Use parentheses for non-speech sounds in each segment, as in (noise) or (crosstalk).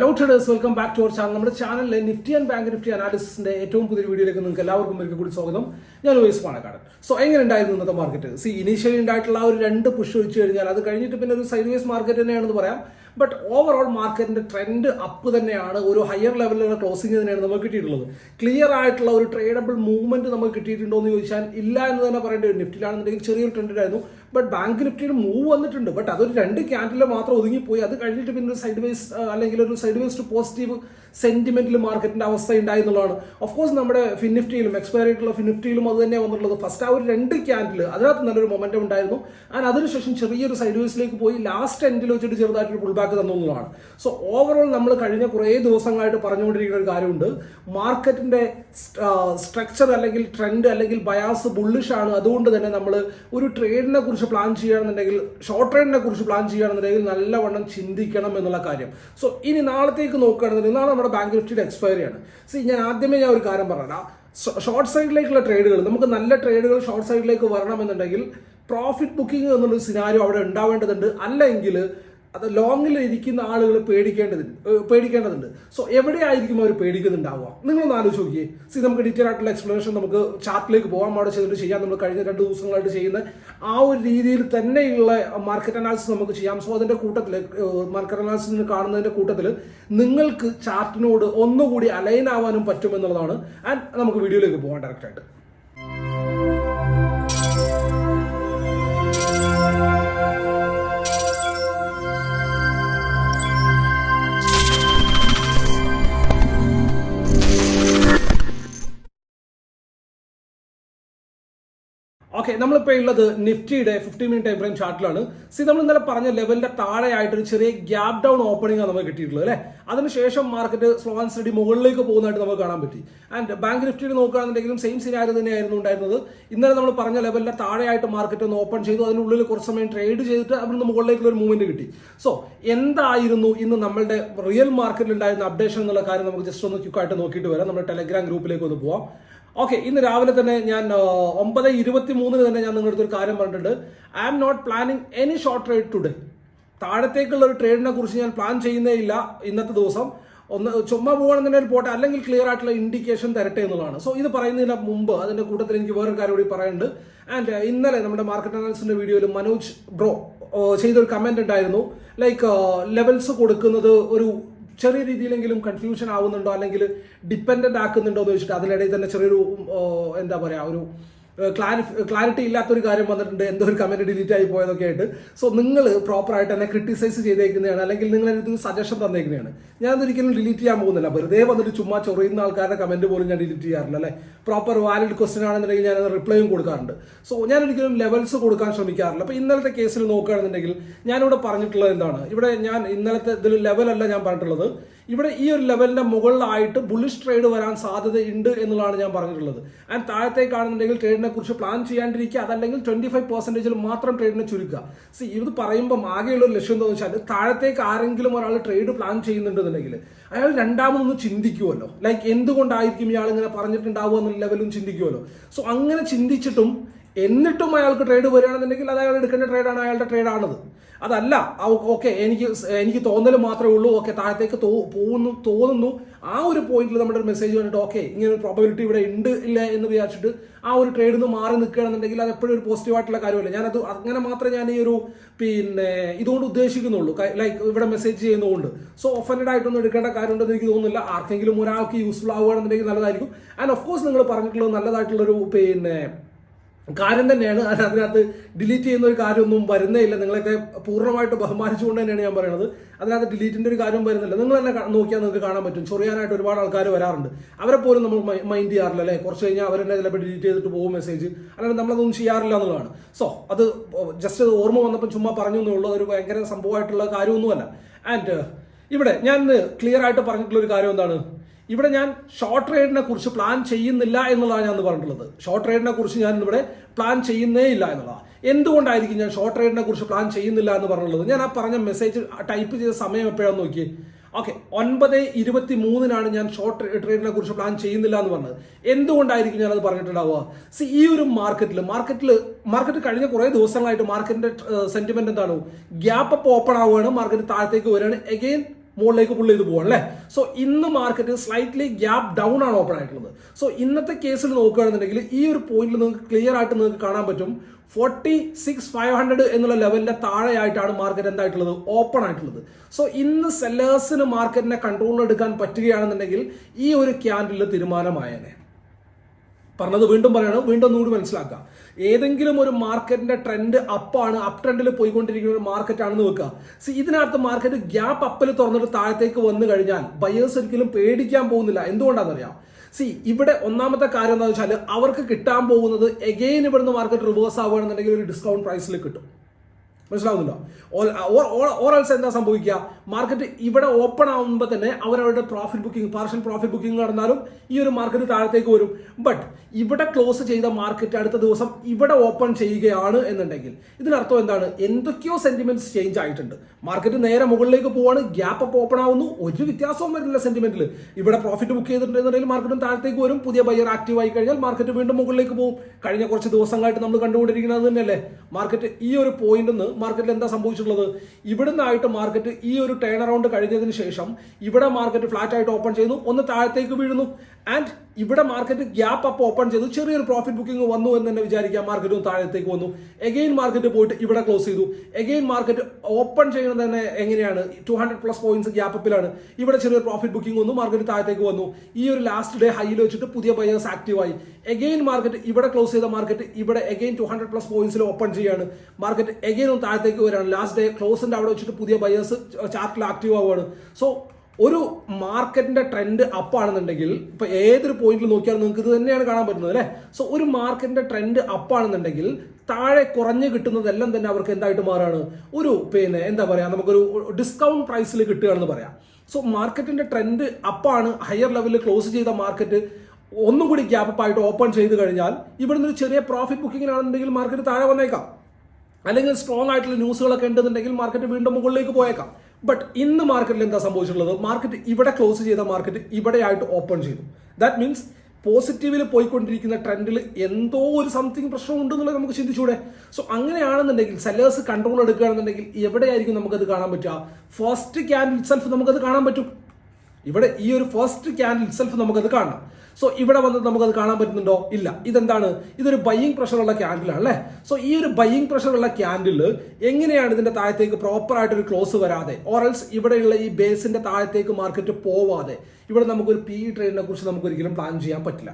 Hello traders welcome back to our channel നമ്മുടെ ചാനലിലെ Nifty and bank Nifty അനാലിസിന്റെ ഏറ്റവും പുതിയ വീഡിയോയിലേക്ക് നിങ്ങൾക്ക് എല്ലാവർക്കും ഒരിക്കൽ കൂടി സ്വാഗതം. ഞാൻ ലൂയിസ് പാണക്കാട് സോ എങ്ങനെ ഉണ്ടായിരുന്നു ഇന്നത്തെ മാർക്കറ്റ് സി ഇനീഷ്യലി ഉണ്ടായിട്ടുള്ള ഒരു രണ്ട് പുഷ് ഒഴിച്ചു കഴിഞ്ഞാൽ അത് കഴിഞ്ഞിട്ട് പിന്നെ ഒരു സൈഡ് വേസ് മാർക്കറ്റ് തന്നെയാണെന്ന് പറയാം. ബട്ട് ഓവറോൾ മാർക്കറ്റിന്റെ ട്രെൻഡ് അപ്പ് തന്നെയാണ്. ഒരു ഹയർ ലെവലിലുള്ള ക്ലോസിംഗ് തന്നെയാണ് നമുക്ക് കിട്ടിയിട്ടുള്ളത്. ക്ലിയർ ആയിട്ടുള്ള ഒരു ട്രേഡബിൾ മൂവ്മെന്റ് നമുക്ക് കിട്ടിയിട്ടുണ്ടോ എന്ന് ചോദിച്ചാൽ ഇല്ല എന്ന് തന്നെ പറയേണ്ടി വരും. നിഫ്റ്റിയിലാണെന്നുണ്ടെങ്കിൽ ചെറിയൊരു ട്രെൻഡിലായിരുന്നു ബട്ട് ബാങ്ക് നിഫ്റ്റിയിൽ മൂവ് വന്നിട്ടുണ്ട്. ബട്ട് അതൊരു രണ്ട് ക്യാൻഡിൽ മാത്രം ഒതുങ്ങിപ്പോയി. അത് കഴിഞ്ഞിട്ട് പിന്നെ ഒരു സൈഡ് വേസ് അല്ലെങ്കിൽ ഒരു സൈഡ് വേസ് ടു പോസിറ്റീവ് സെന്റിമെന്റിൽ മാർക്കറ്റിന്റെ അവസ്ഥ ഉണ്ടായി എന്നുള്ളതാണ്. ഓഫ് കോഴ്സ് നമ്മുടെ ഫിൻ നിഫ്റ്റിയിലും എക്സ്പയർ ആയിട്ടുള്ള ഫിൻ നിഫ്റ്റിയിലും അത് തന്നെ വന്നിട്ടുള്ളത്. ഫസ്റ്റ് ആ ഒരു രണ്ട് ക്യാൻഡിൽ അതിനകത്ത് നല്ലൊരു മൊമെന്റം ഉണ്ടായിരുന്നു. ആൻഡ് അതിനുശേഷം ചെറിയൊരു സൈഡ് വേസിലേക്ക് പോയി ലാസ്റ്റ് എൻഡിൽ വെച്ചിട്ട് ചെറുതായിട്ടൊരു പുൾ ബാക്ക് തന്നു സോ ഓവറോൾ നമ്മൾ കഴിഞ്ഞ കുറേ ദിവസങ്ങളായിട്ട് പറഞ്ഞുകൊണ്ടിരിക്കുന്ന ഒരു കാര്യമുണ്ട്. മാർക്കറ്റിന്റെ സ്ട്രക്ചർ അല്ലെങ്കിൽ ട്രെൻഡ് അല്ലെങ്കിൽ ബയാസ് ബുള്ളിഷ് ആണ്. അതുകൊണ്ട് തന്നെ നമ്മൾ ഒരു ട്രേഡിനെ കുറിച്ച് പ്ലാൻ ചെയ്യുകയാണെന്നുണ്ടെങ്കിൽ ഷോർട്ട് ട്രേഡിനെ കുറിച്ച് പ്ലാൻ ചെയ്യുകയാണെന്നുണ്ടെങ്കിൽ നല്ലവണ്ണം ചിന്തിക്കണം എന്നുള്ള കാര്യം. സോ ഇനി നാളത്തേക്ക് നോക്കുകയാണെന്നുണ്ടെങ്കിൽ നാളെ നമ്മുടെ ബാങ്ക് നിഫ്റ്റിയുടെ എക്സ്പയറി ആണ്. സി ഞാൻ ആദ്യമേ ഞാൻ ഒരു കാര്യം പറഞ്ഞാൽ ഷോർട്ട് സൈഡിലേക്കുള്ള ട്രേഡുകൾ നമുക്ക് നല്ല ട്രേഡുകൾ ഷോർട്ട് സൈഡിലേക്ക് വരണമെന്നുണ്ടെങ്കിൽ പ്രോഫിറ്റ് ബുക്കിംഗ് എന്നുള്ളൊരു സിനാരിയോ അവിടെ ഉണ്ടാവേണ്ടതുണ്ട്. അല്ലെങ്കിൽ അത് ലോങ്ങിൽ ഇരിക്കുന്ന ആളുകൾ പേടിക്കേണ്ടതുണ്ട് പേടിക്കേണ്ടതുണ്ട്. സോ എവിടെയായിരിക്കും അവർ പേടിക്കുന്നുണ്ടാവുക നിങ്ങളൊന്ന് ആലോചിച്ച് നോക്കിയേ. സി നമുക്ക് ഡീറ്റെയിൽ ആയിട്ടുള്ള എക്സ്പ്ലനേഷൻ നമുക്ക് ചാർട്ടിലേക്ക് പോകാൻ അവിടെ ചെയ്തിട്ട് ചെയ്യാം. നമ്മൾ കഴിഞ്ഞ രണ്ട് ദിവസങ്ങളായിട്ട് ചെയ്യുന്ന ആ ഒരു രീതിയിൽ തന്നെയുള്ള മാർക്കറ്റ് അനാലിസിസ് നമുക്ക് ചെയ്യാം. സോ അതിന്റെ കൂട്ടത്തിൽ മാർക്കറ്റ് അനാലിസിസ് കാണുന്നതിന്റെ കൂട്ടത്തിൽ നിങ്ങൾക്ക് ചാർട്ടിനോട് ഒന്നുകൂടി അലൈൻ ആവാനും പറ്റുമെന്നുള്ളതാണ്. ആൻഡ് നമുക്ക് വീഡിയോയിലേക്ക് പോകാം ഡയറക്റ്റായിട്ട് ഓക്കെ നമ്മളിപ്പോൾ ഉള്ളത് നിഫ്റ്റിയുടെ ഫിഫ്റ്റി മിനിറ്റ് ടൈം ഫ്രെയിം ചാർട്ടിലാണ് സി നമ്മൾ ഇന്നലെ പറഞ്ഞ ലെവലിന്റെ താഴെയായിട്ട് ഒരു ചെറിയ ഗ്യാപ് ഡൗൺ ഓപ്പണിംഗ് ആണ് നമുക്ക് കിട്ടിയിട്ടുള്ളത് അല്ലേ? അതിനുശേഷം മാർക്കറ്റ് സ്ലോ ആൻഡ് സ്റ്റഡി മുകളിലേക്ക് പോകുന്നതായിട്ട് നമുക്ക് കാണാൻ പറ്റി. ആൻഡ് ബാങ്ക് നിഫ്റ്റിയിൽ നോക്കുകയാണെന്നുണ്ടെങ്കിലും സെയിം സിനാരി തന്നെയായിരുന്നു ഉണ്ടായിരുന്നത്. ഇന്നലെ നമ്മൾ പറഞ്ഞ ലെവലിന്റെ താഴെയായിട്ട് മാർക്കറ്റ് ഒന്ന് ഓപ്പൺ ചെയ്തു അതിനുള്ളിൽ കുറച്ച് സമയം ട്രേഡ് ചെയ്തിട്ട് അവിടുന്ന് മുകളിലേക്കുള്ള ഒരു മൂവ്മെന്റ് കിട്ടി. സോ എന്തായിരുന്നു ഇന്ന് നമ്മളുടെ റിയൽ മാർക്കറ്റിൽ ഉണ്ടായിരുന്ന അപ്ഡേഷൻ എന്നുള്ള കാര്യം നമുക്ക് ജസ്റ്റ് ഒന്ന് ക്യുക്കായിട്ട് നോക്കിയിട്ട് വരാം. നമ്മുടെ ടെലഗ്രാം ഗ്രൂപ്പിലേക്ക് ഒന്ന് പോവാം. ഓക്കെ ഇന്ന് രാവിലെ തന്നെ ഞാൻ ഒമ്പത് ഇരുപത്തി മൂന്നിന് തന്നെ ഞാൻ നിങ്ങളുടെ ഒരു കാര്യം പറഞ്ഞിട്ടുണ്ട്. I am not planning any short trade today താഴത്തേക്കുള്ള ഒരു ട്രേഡിനെ കുറിച്ച് ഞാൻ പ്ലാൻ ചെയ്യുന്നേ ഇല്ല ഇന്നത്തെ ദിവസം. ഒന്ന് ചുമ്മാ പോകണമെന്നുണ്ടെങ്കിൽ പോട്ടെ അല്ലെങ്കിൽ ക്ലിയർ ആയിട്ടുള്ള ഇൻഡിക്കേഷൻ തരട്ടെ എന്നുള്ളതാണ്. സോ ഇത് പറയുന്നതിന് മുമ്പ് അതിന്റെ കൂട്ടത്തിൽ എനിക്ക് വേറൊരു കാര്യം കൂടി പറയുന്നുണ്ട് ആൻഡ് ഇന്നലെ നമ്മുടെ മാർക്കറ്റ് അനാലിസിന്റെ വീഡിയോയിൽ മനോജ് ബ്രോ ചെയ്തൊരു കമന്റ് ഉണ്ടായിരുന്നു. ലൈക്ക് ലെവൽസ് കൊടുക്കുന്നത് ഒരു ചെറിയ രീതിയിലെങ്കിലും കൺഫ്യൂഷൻ ആവുന്നുണ്ടോ? അല്ലെങ്കിൽ ഡിപ്പെൻഡന്റ് ആക്കുന്നുണ്ടോ എന്ന് വെച്ചിട്ട് അതിനിടയിൽ തന്നെ ചെറിയൊരു എന്താ പറയുക ഒരു ക്ലാരിഫി ക്ലാരിറ്റി ഇല്ലാത്തൊരു കാര്യം വന്നിട്ടുണ്ട്. എന്തോ ഒരു കമന്റ് ഡിലീറ്റ് ആയി പോയതൊക്കെ ആയിട്ട്. സോ നിങ്ങൾ പ്രോപ്പറായിട്ട് എന്നെ ക്രിട്ടിസൈസ് ചെയ്തേക്കുന്നതാണ്. അല്ലെങ്കിൽ നിങ്ങൾ എനിക്ക് സജഷൻ തന്നേക്കുന്നതാണ്. ഞാൻ അതൊരിക്കലും ഡിലീറ്റ് ചെയ്യാൻ പോകുന്നില്ല. വെറുതെ വന്നിട്ട് ചുമ്മാ ചൊറിയുന്ന ആൾക്കാരുടെ കമന്റ് പോലും ഞാൻ ഡിലീറ്റ് ചെയ്യാറില്ല അല്ലേ? പ്രോപ്പർ വാലിഡ് ക്വസ്റ്റൻ ആണെന്നുണ്ടെങ്കിൽ ഞാൻ റിപ്ലൈയും കൊടുക്കാറുണ്ട്. സോ ഞാൻ ഒരിക്കലും ലെവൽസ് കൊടുക്കാൻ ശ്രമിക്കാറില്ല. അപ്പോൾ ഇന്നലത്തെ കേസിൽ നോക്കുകയാണെന്നുണ്ടെങ്കിൽ ഞാനിവിടെ പറഞ്ഞിട്ടുള്ളത് എന്താണ്? ഇവിടെ ഞാൻ ഇന്നലത്തെ ഇതിൽ ലെവലല്ല ഞാൻ പറഞ്ഞിട്ടുള്ളത്. ഇവിടെ ഈ ഒരു ലെവലിന്റെ മുകളിലായിട്ട് ബുള്ളിഷ് ട്രേഡ് വരാൻ സാധ്യതയുണ്ട് എന്നുള്ളതാണ് ഞാൻ പറഞ്ഞിട്ടുള്ളത്. ആൻഡ് താഴത്തേക്കാണെന്നുണ്ടെങ്കിൽ ട്രേഡിനെ കുറിച്ച് പ്ലാൻ ചെയ്യാണ്ടിരിക്കുക അതല്ലെങ്കിൽ ട്വന്റി ഫൈവ് പെർസെന്റേജിൽ മാത്രം ട്രേഡിനെ ചുരുക്കുക. സി ഇത് പറയുമ്പോൾ ആകെയുള്ള ലക്ഷ്യം എന്താണെന്ന് വെച്ചാൽ താഴത്തേക്ക് ആരെങ്കിലും ഒരാൾ ട്രേഡ് പ്ലാൻ ചെയ്യുന്നുണ്ടെന്നുണ്ടെങ്കിൽ അയാൾ രണ്ടാമതൊന്ന് ചിന്തിക്കുമല്ലോ ലൈക്ക് എന്തുകൊണ്ടായിരിക്കും ഇയാൾ ഇങ്ങനെ പറഞ്ഞിട്ടുണ്ടാവുക എന്നുള്ള ലെവലും ചിന്തിക്കുമല്ലോ സോ അങ്ങനെ ചിന്തിച്ചിട്ടും എന്നിട്ടും അയാൾക്ക് ട്രേഡ് വരികയാണെന്നുണ്ടെങ്കിൽ അത് അയാൾ എടുക്കേണ്ട ട്രേഡാണ് അയാളുടെ ട്രേഡാണത് അതല്ല ഓക്കെ എനിക്ക് എനിക്ക് തോന്നൽ മാത്രമേ ഉള്ളൂ ഓക്കെ താഴത്തേക്ക് തോ- പോകുന്നു തോന്നുന്നു. ആ ഒരു പോയിന്റിൽ നമ്മുടെ ഒരു മെസ്സേജ് വന്നിട്ട് ഓക്കെ ഇങ്ങനെ ഒരു പ്രോബിലിറ്റി ഇവിടെ ഉണ്ട് ഇല്ല എന്ന് വിചാരിച്ചിട്ട് ആ ഒരു ട്രേഡിൽ നിന്ന് മാറി നിൽക്കുകയാണെന്നുണ്ടെങ്കിൽ അത് എപ്പോഴും ഒരു പോസിറ്റീവായിട്ടുള്ള കാര്യമല്ല? ഞാനത് അങ്ങനെ മാത്രമേ ഞാൻ ഈ ഒരു പിന്നെ ഇതുകൊണ്ട് ഉദ്ദേശിക്കുന്നുള്ളൂ. ലൈക്ക് ഇവിടെ മെസ്സേജ് ചെയ്യുന്നതുകൊണ്ട്. സോ ഒഫൻഡ് ആയിട്ടൊന്നും എടുക്കേണ്ട കാര്യമുണ്ടെന്ന് എനിക്ക് തോന്നുന്നില്ല. ആർക്കെങ്കിലും ഒരാൾക്ക് യൂസ്ഫുൾ ആവുകയാണെന്നുണ്ടെങ്കിൽ നല്ലതായിരിക്കും. ആൻഡ് ഓഫ് കോഴ്സ് നിങ്ങൾ പറഞ്ഞിട്ടുള്ളത് നല്ലതായിട്ടുള്ളൊരു പിന്നെ കാര്യം തന്നെയാണ്. അത് അതിനകത്ത് ഡിലീറ്റ് ചെയ്യുന്ന ഒരു കാര്യമൊന്നും വരുന്നേ ഇല്ല നിങ്ങളൊക്കെ പൂർണമായിട്ട് ബഹുമാനിച്ചുകൊണ്ട് തന്നെയാണ് ഞാൻ പറയുന്നത് അതിനകത്ത് ഡിലീറ്റിന്റെ ഒരു കാര്യം വരുന്നില്ല. നിങ്ങൾ തന്നെ നോക്കിയാൽ നിങ്ങൾക്ക് കാണാൻ പറ്റും. ചൊറിയാനായിട്ട് ഒരുപാട് ആൾക്കാർ വരാറുണ്ട്. അവരെ പോലും നമ്മൾ മൈൻഡ് ചെയ്യാറില്ല അല്ലേ? കുറച്ച് കഴിഞ്ഞാൽ അവരെന്നെ ചിലപ്പോൾ ഡിലീറ്റ് ചെയ്തിട്ട് പോകും മെസ്സേജ് അല്ലെങ്കിൽ നമ്മളതൊന്നും ചെയ്യാറില്ല എന്നുള്ളതാണ്. സോ അത് ജസ്റ്റ് ഓർമ്മ വന്നപ്പോൾ ചുമ്മാ പറഞ്ഞു എന്നുള്ളൂ. അതൊരു ഭയങ്കര സംഭവമായിട്ടുള്ള കാര്യമൊന്നുമല്ല. ആൻഡ് ഇവിടെ ഞാൻ ക്ലിയർ ആയിട്ട് പറഞ്ഞിട്ടുള്ള ഒരു കാര്യം എന്താണ്? ഇവിടെ ഞാൻ ഷോർട്ട് ട്രേഡിനെ കുറിച്ച് പ്ലാൻ ചെയ്യുന്നില്ല എന്നുള്ളതാണ് ഞാൻ പറഞ്ഞിട്ടുള്ളത്. ഷോർട്ട് ട്രേഡിനെ കുറിച്ച് ഞാൻ ഇവിടെ പ്ലാൻ ചെയ്യുന്നേ ഇല്ല എന്നുള്ളതാണ്. എന്തുകൊണ്ടായിരിക്കും ഞാൻ ഷോർട്ട് ട്രേഡിനെ കുറിച്ച് പ്ലാൻ ചെയ്യുന്നില്ല എന്ന് പറഞ്ഞുള്ളത് ഞാൻ ആ പറഞ്ഞ മെസ്സേജ് ടൈപ്പ് ചെയ്ത സമയം എപ്പോഴാന്ന് നോക്കി ഓക്കെ ഒൻപത് ഇരുപത്തി മൂന്നിനാണ് ഞാൻ ഷോർട്ട് ട്രേഡിനെ കുറിച്ച് പ്ലാൻ ചെയ്യുന്നില്ല എന്ന് പറഞ്ഞത്. എന്തുകൊണ്ടായിരിക്കും ഞാൻ അത് പറഞ്ഞിട്ടുണ്ടാവുക? സി ഈ ഒരു മാർക്കറ്റിൽ മാർക്കറ്റിൽ മാർക്കറ്റ് കഴിഞ്ഞ കുറേ ദിവസങ്ങളായിട്ട് മാർക്കറ്റിന്റെ സെന്റിമെന്റ് എന്താണ്? ഗ്യാപ്പ് അപ്പ് ഓപ്പൺ ആവുകയാണ് മാർക്കറ്റ് താഴത്തേക്ക് വരികയാണ്. എഗെയിൻ മുകളിലേക്ക് പുള്ളി ചെയ്ത് പോവാണ് അല്ലേ? സോ ഇന്ന് മാർക്കറ്റ് സ്ലൈറ്റ്ലി ഗ്യാപ് ഡൗൺ ആണ് ഓപ്പൺ ആയിട്ടുള്ളത്. സോ ഇന്നത്തെ കേസിൽ നോക്കുകയാണെന്നുണ്ടെങ്കിൽ ഈ ഒരു പോയിന്റിൽ നിങ്ങൾക്ക് ക്ലിയർ ആയിട്ട് നിങ്ങൾക്ക് കാണാൻ പറ്റും. ഫോർട്ടി സിക്സ് ഫൈവ് ഹൺഡ്രഡ് എന്നുള്ള ലെവലിന്റെ താഴെയായിട്ടാണ് മാർക്കറ്റ് എന്തായിട്ടുള്ളത്? ഓപ്പൺ ആയിട്ടുള്ളത്. സോ ഇന്ന് സെല്ലേഴ്സിന് മാർക്കറ്റിനെ കൺട്രോൾ എടുക്കാൻ പറ്റുകയാണെന്നുണ്ടെങ്കിൽ ഈ ഒരു ക്യാൻഡിൽ തീരുമാനമായേനെ. പറഞ്ഞത് വീണ്ടും പറയണം വീണ്ടും ഒന്നുകൂടി മനസ്സിലാക്കുക ഏതെങ്കിലും ഒരു മാർക്കറ്റിന്റെ ട്രെൻഡ് അപ്പാണ് അപ് ട്രെൻഡിൽ പോയിക്കൊണ്ടിരിക്കുന്ന ഒരു മാർക്കറ്റ് ആണെന്ന് വെക്കുക. സി ഇതിനകത്ത് മാർക്കറ്റ് ഗ്യാപ്പ് അപ്പിൽ തുറന്നിട്ട് താഴത്തേക്ക് വന്നു കഴിഞ്ഞാൽ ബയേഴ്സ് ഒരിക്കലും പേടിക്കാൻ പോകുന്നില്ല. എന്തുകൊണ്ടാണെന്നറിയാം? സി ഇവിടെ ഒന്നാമത്തെ കാര്യം എന്താ വെച്ചാൽ അവർക്ക് കിട്ടാൻ പോകുന്നത് എഗെയിൻ ഇവിടുന്ന് മാർക്കറ്റ് റിവേഴ്സ് ആവുകയാണെന്നുണ്ടെങ്കിൽ ഒരു ഡിസ്കൗണ്ട് പ്രൈസിൽ കിട്ടും. മനസ്സിലാവുന്നുണ്ടോ? ഓറൽസ് എന്താ സംഭവിക്കുക? മാർക്കറ്റ് ഇവിടെ ഓപ്പൺ ആവുമ്പോൾ തന്നെ അവരവരുടെ profit booking partial profit booking നടന്നാലും ഈ ഒരു മാർക്കറ്റ് താഴത്തേക്ക് വരും. ബട്ട് ഇവിടെ ക്ലോസ് ചെയ്ത മാർക്കറ്റ് അടുത്ത ദിവസം ഇവിടെ ഓപ്പൺ ചെയ്യുകയാണ് എന്നുണ്ടെങ്കിൽ ഇതിനർത്ഥം എന്താണ്? എന്തൊക്കെയോ സെന്റിമെന്റ്സ് ചേഞ്ച് ആയിട്ടുണ്ട്. മാർക്കറ്റ് നേരെ മുകളിലേക്ക് പോവാണ് ഗ്യാപ്പ് അപ്പ് ഓപ്പൺ ആവുന്നു ഒരു വ്യത്യാസവും വരുന്നില്ല സെന്റിമെന്റിൽ ഇവിടെ പ്രോഫിറ്റ് ബുക്ക് ചെയ്തിട്ടുണ്ടെന്നുണ്ടെങ്കിൽ മാർക്കറ്റും താഴത്തേക്ക് വരും പുതിയ ബയർ ആക്റ്റീവ് ആയി കഴിഞ്ഞാൽ മാർക്കറ്റ് വീണ്ടും മുകളിലേക്ക് പോകും. കഴിഞ്ഞ കുറച്ച് ദിവസങ്ങളായിട്ട് നമ്മൾ കണ്ടുകൊണ്ടിരിക്കുന്നത് തന്നെയല്ലേ? മാർക്കറ്റ് ഈ ഒരു പോയിന്റിൽ നിന്ന് മാർക്കറ്റിൽ എന്താ സംഭവിച്ചിട്ടുള്ളത്? ഇവിടുന്നായിട്ട് മാർക്കറ്റ് ഈ ഒരു ടേൺ അറൗണ്ട് കഴിഞ്ഞതിന് ശേഷം ഇവിടെ മാർക്കറ്റ് ഫ്ലാറ്റ് ആയിട്ട് ഓപ്പൺ ചെയ്യുന്നു. ഒന്ന് താഴത്തേക്ക് വീഴുന്നു. ആൻഡ് ഇവിടെ മാർക്കറ്റ് ഗ്യാപ്പ് അപ്പ് ഓപ്പൺ ചെയ്തു. ചെറിയൊരു പ്രോഫിറ്റ് ബുക്കിംഗ് വന്നു എന്ന് തന്നെ വിചാരിക്കാം. മാർക്കറ്റും താഴത്തേക്ക് വന്നു. എഗെയിൻ മാർക്കറ്റ് പോയിട്ട് ഇവിടെ ക്ലോസ് ചെയ്തു. എഗെയിൻ മാർക്കറ്റ് ഓപ്പൺ ചെയ്യുന്നത് തന്നെ എങ്ങനെയാണ്? Two hundred plus points gap അപ്പിലാണ് ഇവിടെ ചെറിയൊരു പ്രോഫിറ്റ് ബുക്കിംഗ് വന്നു. മാർക്കറ്റ് താഴത്തേക്ക് വന്നു. ഈ ഒരു ലാസ്റ്റ് ഡേ ഹൈയിൽ വെച്ചിട്ട് പുതിയ ബയേഴ്സ് ആക്റ്റീവായി എഗെയിൻ മാർക്കറ്റ് ഇവിടെ ക്ലോസ് ചെയ്ത മാർക്കറ്റ് ഇവിടെ എഗെയിൻ ടു ഹൺഡ്രഡ് പ്ലസ് പോയിന്റ്സിൽ ഓപ്പൺ ചെയ്യാണ്. മാർക്കറ്റ് എഗെയിൻ ഒന്ന് താഴത്തേക്ക് വരികയാണ് ലാസ്റ്റ് ഡേ ക്ലോസിന്റെ അവിടെ വെച്ചിട്ട് പുതിയ ബയേഴ്സ് ചാർട്ടിൽ ആക്റ്റീവ് ആവുകയാണ്. സോ ഒരു മാർക്കറ്റിന്റെ ട്രെൻഡ് അപ്പ് ആണെന്നുണ്ടെങ്കിൽ ഇപ്പൊ ഏതൊരു പോയിന്റിൽ നോക്കിയാലും നിങ്ങൾക്ക് ഇത് തന്നെയാണ് കാണാൻ പറ്റുന്നത് അല്ലേ? സോ ഒരു മാർക്കറ്റിന്റെ ട്രെൻഡ് അപ്പ് ആണെന്നുണ്ടെങ്കിൽ താഴെ കുറഞ്ഞു കിട്ടുന്നതെല്ലാം തന്നെ അവർക്ക് എന്തായിട്ട് മാറാണ്? ഒരു പിന്നെ എന്താ പറയാ നമുക്കൊരു ഡിസ്കൗണ്ട് പ്രൈസിൽ കിട്ടുകയാണെന്ന് പറയാം. സോ മാർക്കറ്റിന്റെ ട്രെൻഡ് അപ്പാണ് ഹയർ ലെവലിൽ ക്ലോസ് ചെയ്ത മാർക്കറ്റ് ഒന്നും കൂടി ഗ്യാപ്പ് ആയിട്ട് ഓപ്പൺ ചെയ്ത് കഴിഞ്ഞാൽ ഇവിടുന്ന് ഒരു ചെറിയ പ്രോഫിറ്റ് ബുക്കിങ്ങിനാണെന്നുണ്ടെങ്കിൽ മാർക്കറ്റ് താഴെ വന്നേക്കാം. അല്ലെങ്കിൽ സ്ട്രോങ് ആയിട്ടുള്ള ന്യൂസുകളൊക്കെ ഉണ്ടെന്നുണ്ടെങ്കിൽ മാർക്കറ്റ് വീണ്ടും മുകളിലേക്ക് പോയേക്കാം. ബട്ട് ഇന്ന് മാർക്കറ്റിൽ എന്താ സംഭവിച്ചിട്ടുള്ളത്? മാർക്കറ്റ് ഇവിടെ ക്ലോസ് ചെയ്ത മാർക്കറ്റ് ഇവിടെയായിട്ട് ഓപ്പൺ ചെയ്തു. ദാറ്റ് മീൻസ് പോസിറ്റീവിൽ പോയിക്കൊണ്ടിരിക്കുന്ന ട്രെൻഡിൽ എന്തോ ഒരു സംതിങ് പ്രശ്നം ഉണ്ടെന്നുള്ളത് നമുക്ക് ചിന്തിച്ചൂടെ? സോ അങ്ങനെയാണെന്നുണ്ടെങ്കിൽ സെല്ലേഴ്സ് കൺട്രോൾ എടുക്കുകയാണെന്നുണ്ടെങ്കിൽ എവിടെയായിരിക്കും നമുക്കത് കാണാൻ പറ്റുക? ഫസ്റ്റ് ക്യാൻഡിൽ സെൽഫ് നമുക്കത് കാണാൻ പറ്റും. ഇവിടെ ഈ ഒരു ഫസ്റ്റ് ക്യാൻഡിൽ സെൽഫ് നമുക്കത് കാണാം. സോ ഇവിടെ വന്ന് നമുക്കത് കാണാൻ പറ്റുന്നുണ്ടോ? ഇല്ല. ഇതെന്താണ്? ഇതൊരു ബയ്യിങ് പ്രഷറുള്ള ക്യാൻഡിലാണ് അല്ലേ സോ ഈ ഒരു ബയ്യിങ് പ്രഷറുള്ള ക്യാൻഡിൽ എങ്ങനെയാണ് ഇതിന്റെ താഴത്തേക്ക് ഒരു ക്ലോസ് വരാതെ? ഓറൽസ് ഇവിടെയുള്ള ഈ ബേസിന്റെ താഴത്തേക്ക് മാർക്കറ്റ് പോവാതെ? ഇവിടെ നമുക്കൊരു പി ട്രേഡിനെ കുറിച്ച് നമുക്ക് ഒരിക്കലും പ്ലാൻ ചെയ്യാൻ പറ്റില്ല.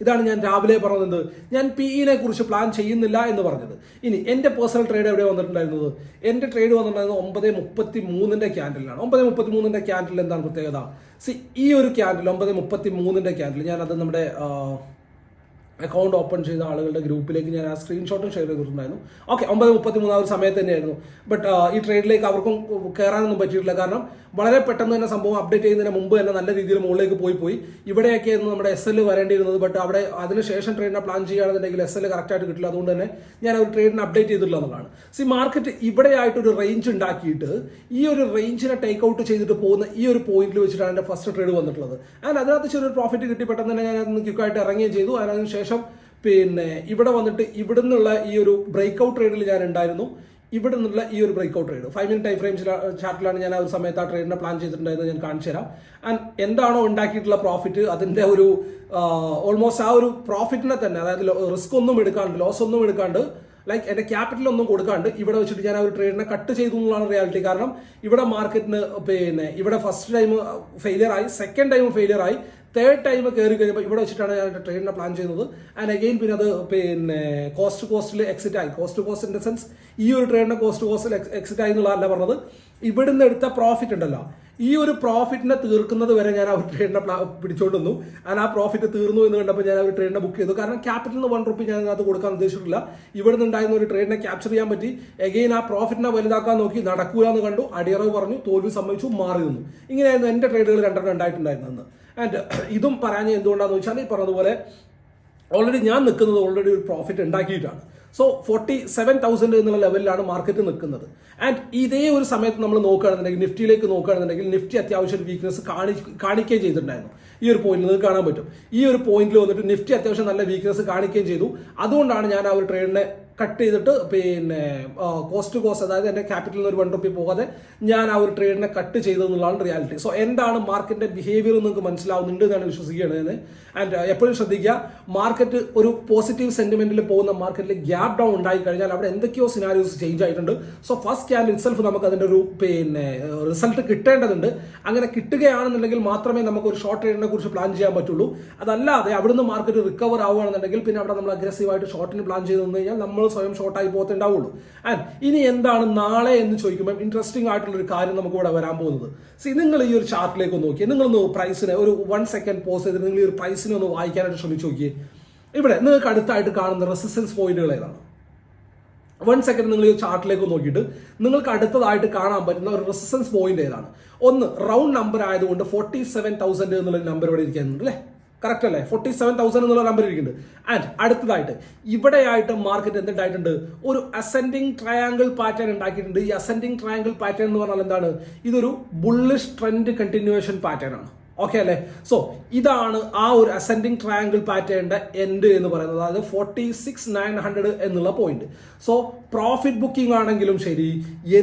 ഇതാണ് ഞാൻ രാവിലെ പറഞ്ഞത്. ഞാൻ പി ഇനെ കുറിച്ച് പ്ലാൻ ചെയ്യുന്നില്ല എന്ന് പറഞ്ഞത്. ഇനി എന്റെ പേഴ്സണൽ ട്രേഡ് എവിടെ വന്നിട്ടുണ്ടായിരുന്നത്? എന്റെ ട്രേഡ് വന്നിട്ടുണ്ടായിരുന്നത് ഒമ്പത് മുപ്പത്തി മൂന്നിന്റെ ക്യാൻഡിലാണ് ഒമ്പത് മുപ്പത്തി മൂന്നിന്റെ ക്യാൻഡിൽ എന്താണ് പ്രത്യേകത? സി ഈ ഒരു ക്യാൻഡിൽ ഒമ്പത് മുപ്പത്തി മൂന്നിന്റെ ക്യാൻഡിൽ ഞാനത് നമ്മുടെ അക്കൗണ്ട് ഓപ്പൺ ചെയ്ത ആളുകളുടെ ഗ്രൂപ്പിലേക്ക് ഞാൻ ആ സ്ക്രീൻഷോട്ടും ഷെയർ ചെയ്തിട്ടുണ്ടായിരുന്നു. ഓക്കെ ഒമ്പത് മുപ്പത്തി മൂന്ന് ആ ഒരു സമയത്ത് തന്നെയായിരുന്നു. ബട്ട് ഈ ട്രേഡിലേക്ക് അവർക്കും കയറാനൊന്നും പറ്റിയിട്ടില്ല. കാരണം വളരെ പെട്ടെന്ന് തന്നെ സംഭവം അപ്ഡേറ്റ് ചെയ്യുന്നതിന് മുമ്പ് തന്നെ നല്ല രീതിയിൽ മുകളിലേക്ക് പോയി പോയി. ഇവിടെയൊക്കെ ആയിരുന്നു നമ്മുടെ എസ് എൽ വരേണ്ടിയിരുന്നത്. ബട്ട് അവിടെ അതിനുശേഷം ട്രേഡിനെ പ്ലാൻ ചെയ്യുകയാണെന്നുണ്ടെങ്കിൽ എസ് എൽ കറക്റ്റായിട്ട് കിട്ടില്ല. അതുകൊണ്ട് തന്നെ ഞാൻ ഒരു ട്രേഡിനെ അപ്ഡേറ്റ് ചെയ്തിട്ടില്ല എന്നുള്ളതാണ്. സി മാർക്കറ്റ് ഇവിടെയായിട്ട് ഒരു റേഞ്ച് ഉണ്ടാക്കിയിട്ട് ഈ ഒരു റേഞ്ചിനെ ടേക്ക് ഔട്ട് ചെയ്തിട്ട് പോകുന്ന ഈ ഒരു പോയിന്റിൽ വെച്ചിട്ടാണ് എന്റെ ഫസ്റ്റ് ട്രേഡ് വന്നിട്ടുള്ളത്. ആൻഡ് അതിനകത്ത് ചെറിയൊരു പ്രോഫിറ്റ് കിട്ടി. പെട്ടെന്ന് തന്നെ ഞാൻ ക്യുക്കായിട്ട് ഇറങ്ങുകയും ചെയ്തു. അതിനു ശേഷം പിന്നെ ഇവിടെ വന്നിട്ട് ഇവിടെ നിന്നുള്ള ഈ ഒരു ബ്രേക്ക് ഔട്ട് ട്രേഡിൽ ഞാൻ ഉണ്ടായിരുന്നു. ഇവിടെ നിന്നുള്ള ഈ ഒരു break out trade five minute time frame ചാർട്ടിലാണ് ഞാൻ ആ ഒരു സമയത്ത് ആ ട്രേഡിനെ പ്ലാൻ ചെയ്തിട്ടുണ്ടായിരുന്നത് ഞാൻ കാണിച്ചു തരാം. ആൻഡ് എന്താണോ ഉണ്ടാക്കിയിട്ടുള്ള പ്രോഫിറ്റ് അതിന്റെ ഒരു ഓൾമോസ്റ്റ് ആ ഒരു പ്രോഫിറ്റിനെ തന്നെ അതായത് റിസ്ക് ഒന്നും എടുക്കാണ്ട് ലോസ് ഒന്നും എടുക്കാണ്ട് ലൈക്ക് എന്റെ ക്യാപിറ്റൽ ഒന്നും കൊടുക്കാണ്ട് ഇവിടെ വെച്ചിട്ട് ഞാൻ ആ ഒരു ട്രേഡിനെ കട്ട് ചെയ്തു എന്നുള്ളതാണ് റിയാലിറ്റി കാരണം ഇവിടെ മാർക്കറ്റിന് പിന്നെ ഇവിടെ ഫസ്റ്റ് ടൈം ഫെയിലിയർ ആയി സെക്കൻഡ് ടൈം ഫെയിലിയർ ആയി തേർഡ് ടൈം കയറി കഴിയുമ്പോൾ ഇവിടെ വെച്ചിട്ടാണ് ഞാൻ ട്രെയിനിനെ പ്ലാൻ ചെയ്തത്. ആൻഡ് അഗെയിൻ പിന്നെ അത് പിന്നെ കോസ്റ്റ് കോസ്റ്റിൽ എക്സിറ്റ് ആയി. Cost cost in the sense ഈ ഒരു ട്രെയിനിന്റെ കോസ്റ്റ് കോസ്റ്റിൽ എക്സിറ്റ് ആയി എന്നുള്ളതല്ല പറഞ്ഞത്. ഇവിടുന്ന് എടുത്ത പ്രോഫിറ്റ് ഉണ്ടല്ലോ. ഈ ഒരു പ്രോഫിറ്റിനെ തീർക്കുന്നത് വരെ ഞാൻ ആ ഒരു ട്രെയിനിനെ പിടിച്ചോണ്ട് വന്നു ആൻഡ് ആ പ്രോഫിറ്റ് തീർന്നു എന്ന് കണ്ടപ്പോൾ ഞാൻ ആ ഒരു ട്രെയിനിനെ ബുക്ക് ചെയ്തു. കാരണം ക്യാപിറ്റലിന് വൺ റുപ്പി ഞാൻ അതിനകത്ത് കൊടുക്കാൻ ഉദ്ദേശിച്ചിട്ടില്ല. ഇവിടുന്ന് ഉണ്ടായിരുന്ന ഒരു ട്രെയിനിനെ ക്യാപ്ചർ ചെയ്യാൻ പറ്റി. എഗെയിൻ ആ പ്രോഫിറ്റിനെ വലുതാക്കാൻ നോക്കി നടക്കുക എന്ന് കണ്ടു. അടിയറവ് പറഞ്ഞു. തോൽവി സമ്മതിച്ചു. മാറി നിന്നു. ഇങ്ങനെയായിരുന്നു എന്റെ ട്രേഡുകൾ രണ്ടെണ്ണം ഉണ്ടായിട്ടുണ്ടായിരുന്നത്. ആൻഡ് (coughs) ഇതും പറയാൻ എന്തുകൊണ്ടാന്ന് വെച്ചാൽ ഈ പറഞ്ഞതുപോലെ ഓൾറെഡി ഞാൻ നിൽക്കുന്നത് ഓൾറെഡി ഒരു പ്രോഫിറ്റ് ഉണ്ടാക്കിയിട്ടാണ്. സോ ഫോർട്ടി സെവൻ തൗസൻഡ് എന്നുള്ള ലെവലിലാണ് മാർക്കറ്റ് നിൽക്കുന്നത്. ആൻഡ് ഇതേ ഒരു സമയത്ത് നമ്മൾ നോക്കുകയാണെന്നുണ്ടെങ്കിൽ നിഫ്റ്റിയിലേക്ക് നോക്കുകയാണെന്നുണ്ടെങ്കിൽ നിഫ്റ്റി അത്യാവശ്യം വീക്ക്നെസ് കാണി കാണിക്കുകയും ചെയ്തിട്ടുണ്ടായിരുന്നു. ഈ ഒരു പോയിന്റിൽ നിങ്ങൾക്ക് കാണാൻ പറ്റും. ഈ ഒരു പോയിന്റിൽ വന്നിട്ട് നിഫ്റ്റി അത്യാവശ്യം നല്ല വീക്ക്നെസ് കാണിക്കുകയും ചെയ്തു. അതുകൊണ്ടാണ് ഞാൻ ആ ഒരു ട്രേഡിനെ കട്ട് ചെയ്തിട്ട് പിന്നെ കോസ്റ്റ് ടു കോസ്റ്റ് അതായത് എന്റെ ക്യാപിറ്റലിൽ ഒരു വൺ റുപ്പി പോകാതെ ഞാൻ ആ ഒരു ട്രേഡിനെ കട്ട് ചെയ്തു എന്നുള്ളതാണ് റിയാലിറ്റി സോ എന്താണ് മാർക്കറ്റിന്റെ ബിഹേവിയർ നിങ്ങൾക്ക് മനസ്സിലാവുന്നുണ്ട് എന്നാണ് വിശ്വസിക്കുന്നത് ആൻഡ് എപ്പോഴും ശ്രദ്ധിക്കുക മാർക്കറ്റ് ഒരു പോസിറ്റീവ് സെന്റിമെന്റിൽ പോകുന്ന മാർക്കറ്റിൽ ഗ്യാപ് ഡൗൺ ഉണ്ടായി കഴിഞ്ഞാൽ അവിടെ എന്തൊക്കെയോ സിനാരിയോസ് ചേഞ്ച് ആയിട്ടുണ്ട്. സോ ഫസ്റ്റ് ക്യാൻ ഇറ്റ്സെൽഫ് നമുക്ക് അതിന്റെ ഒരു പിന്നെ റിസൾട്ട് കിട്ടേണ്ടതുണ്ട്. അങ്ങനെ കിട്ടുകയാണെന്നുണ്ടെങ്കിൽ മാത്രമേ നമുക്ക് ഒരു ഷോർട്ട് ട്രേഡിനെ കുറിച്ച് പ്ലാൻ ചെയ്യാൻ പറ്റുള്ളൂ. അതല്ലാതെ അവിടുന്ന് മാർക്കറ്റ് റിക്കവർ ആവുകയാണെന്നുണ്ടെങ്കിൽ പിന്നെ അവിടെ നമ്മൾ അഗ്രസീവായിട്ട് ഷോർട്ടിന് പ്ലാൻ ചെയ്ത് കഴിഞ്ഞാൽ നമ്മൾ സ്വയം ഷോർട്ടായി പോകത്തുണ്ടാവുള്ളൂ. ആൻഡ് ഇനി എന്താണ് നാളെ എന്ന് ചോദിക്കുമ്പോൾ ഇൻട്രസ്റ്റിംഗ് ആയിട്ടുള്ള ഒരു കാര്യം നമുക്ക് ഇവിടെ വരാൻ പോകുന്നത്. സി നിങ്ങൾ ഈ ഒരു ചാർട്ടിലേക്ക് ഒന്ന് നോക്കിയേ. നിങ്ങളൊന്ന് പ്രൈസിനെ ഒരു വൺ സെക്കൻഡ് പോസ് ചെയ്ത് നിങ്ങൾ ഈ ഒരു പ്രൈസിനെ ഒന്ന് വായിക്കാനായിട്ട് ശ്രമിച്ചു നോക്കിയേ. ഇവിടെ നിങ്ങൾക്ക് അടുത്തായിട്ട് കാണുന്ന റെസിസ്റ്റൻസ് പോയിന്റുകൾ ഏതാണ്? വൺ സെക്കൻഡ് നിങ്ങൾ ഈ ചാർട്ടിലേക്ക് നോക്കിയിട്ട് നിങ്ങൾക്ക് അടുത്തതായിട്ട് കാണാൻ പറ്റുന്ന ഒരു റെസിസ്റ്റൻസ് പോയിന്റ് ഏതാണ്? ഒന്ന് റൗണ്ട് നമ്പർ ആയതുകൊണ്ട് ഫോർട്ടി സെവൻ തൗസൻഡ് എന്നുള്ള നമ്പർ ഇവിടെ ഇരിക്കുന്നുണ്ട് അല്ലേ? കറക്റ്റ് അല്ലേ? ഫോർട്ടി സെവൻ തൗസൻഡ് എന്നുള്ള നമ്പർ ഇരിക്കുന്നുണ്ട്. ആൻഡ് അടുത്തതായിട്ട് ഇവിടെയായിട്ട് മാർക്കറ്റ് എന്തുണ്ടായിട്ടുണ്ട്? ഒരു അസെൻഡിങ് ട്രയാങ്കിൾ പാറ്റേൺ ഉണ്ടാക്കിയിട്ടുണ്ട്. ഈ അസെൻഡിങ് ട്രയാങ്കിൾ പാറ്റേൺ എന്ന് പറഞ്ഞാൽ എന്താണ്? ഇതൊരു ബുള്ളിഷ് ട്രെൻഡ് കണ്ടിന്യൂവേഷൻ പാറ്റേൺ ആണ്. ഓക്കെ അല്ലേ? സോ ഇതാണ് ആ ഒരു അസെൻഡിങ് ട്രയാങ്കിൾ പാറ്റേണിന്റെ എൻഡ് എന്ന് പറയുന്നത്. അതായത് ഫോർട്ടി സിക്സ് നയൻ ഹൺഡ്രഡ് എന്നുള്ള പോയിന്റ് സോ പ്രോഫിറ്റ് ബുക്കിംഗ് ആണെങ്കിലും ശരി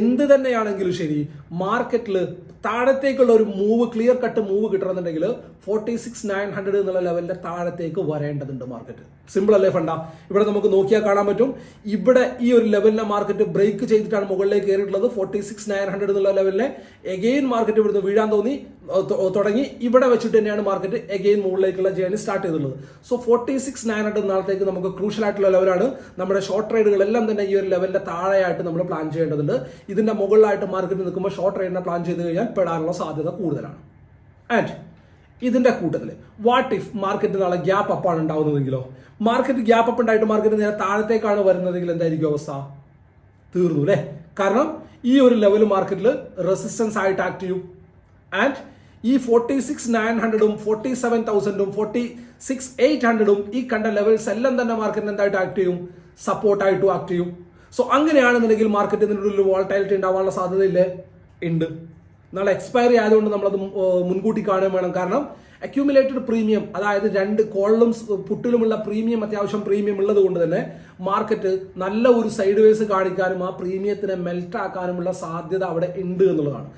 എന്ത് തന്നെയാണെങ്കിലും ശരി മാർക്കറ്റിൽ താഴത്തേക്കുള്ള ഒരു മൂവ് ക്ലിയർ കട്ട് മൂവ് കിട്ടണമെന്നുണ്ടെങ്കിൽ ഫോർട്ടി സിക്സ് നയൻ ഹൺഡ്രഡ് എന്നുള്ള ലെവലിന്റെ താഴത്തേക്ക് വരേണ്ടതുണ്ട് മാർക്കറ്റ് സിമ്പിൾ അല്ലേ ഫണ്ട? ഇവിടെ നമുക്ക് നോക്കിയാൽ കാണാൻ പറ്റും. ഇവിടെ ഈ ഒരു ലെവലിലെ മാർക്കറ്റ് ബ്രേക്ക് ചെയ്തിട്ടാണ് മുകളിലേക്ക് കയറിയിട്ടുള്ളത്. ഫോർട്ടി സിക്സ് നയൻ ഹൺഡ്രഡ് എന്നുള്ള ലെവലിലെ എഗെയിൻ മാർക്കറ്റ് ഇവിടുന്ന് വീഴാൻ തോന്നി തുടങ്ങി. ഇവിടെ വെച്ചിട്ട് തന്നെയാണ് മാർക്കറ്റ് എഗെയിൻ മുകളിലേക്കുള്ള ജേണി സ്റ്റാർട്ട് ചെയ്തിട്ടുള്ളത്. So forty six nine hundred നാളത്തേക്ക് നമുക്ക് ക്രൂഷ്യൽ ആയിട്ടുള്ള ലെവലാണ് നമ്മുടെ ഷോർട്ട് ട്രേഡുകളെല്ലാം തന്നെ ഈ ഒരു ലെവലിന്റെ താഴെയായിട്ട് നമ്മൾ പ്ലാൻ ചെയ്യേണ്ടതുണ്ട്. ഇതിന്റെ മുകളിലായിട്ട് മാർക്കറ്റ് നിൽക്കുമ്പോൾ ഷോർട്ട് ട്രേഡിനെ പ്ലാൻ ചെയ്ത് കഴിഞ്ഞാൽ പെടാനുള്ള സാധ്യത കൂടുതലാണ്. ആൻഡ് ഇതിന്റെ കൂട്ടത്തിൽ വാട്ട് ഇഫ് മാർക്കറ്റ് നാളെ ഗ്യാപ്പ് അപ്പാണ് ഉണ്ടാവുന്നതെങ്കിലോ? മാർക്കറ്റ് ഗ്യാപ്പ് അപ്പ് ഉണ്ടായിട്ട് മാർക്കറ്റ് നേരെ താഴത്തേക്കാണ് വരുന്നതെങ്കിൽ എന്തായിരിക്കും അവസ്ഥ? തീർന്നു അല്ലേ? കാരണം ഈ ഒരു ലെവൽ മാർക്കറ്റിൽ റെസിസ്റ്റൻസ് ആയിട്ട് ആക്ട് ചെയ്യും. ആൻഡ് ഈ ഫോർട്ടി സിക്സ് നയൻ ഹൺഡ്രഡും ഫോർട്ടി സെവൻ തൗസൻഡും ഫോർട്ടി സിക്സ് എയ്റ്റ് ഹൺഡ്രഡും ഈ കണ്ട ലെവൽസ് എല്ലാം തന്നെ മാർക്കറ്റിന് എന്തായിട്ട് ആക്ട് ചെയ്യും? സപ്പോർട്ടായിട്ടും ആക്ട് ചെയ്യും. സോ അങ്ങനെയാണെന്നുണ്ടെങ്കിൽ മാർക്കറ്റിൽ ഇതിന്റെ ഉള്ളിൽ വോൾട്ടൈലിറ്റി ഉണ്ടാവാനുള്ള സാധ്യതയില്ലേ? ഉണ്ട്. നാളെ എക്സ്പയറി ആയതുകൊണ്ട് നമ്മളത് മുൻകൂട്ടി കാണുകയും വേണം. കാരണം അക്യൂമുലേറ്റഡ് പ്രീമിയം അതായത് രണ്ട് കോളിലും പുട്ടിലുമുള്ള പ്രീമിയം അത്യാവശ്യം പ്രീമിയം ഉള്ളത് കൊണ്ട് തന്നെ മാർക്കറ്റ് നല്ല ഒരു സൈഡ് വേസ് കാണിക്കാനും ആ പ്രീമിയത്തിനെ മെൽറ്റ് ആക്കാനുമുള്ള സാധ്യത അവിടെ ഉണ്ട് എന്നുള്ളതാണ്.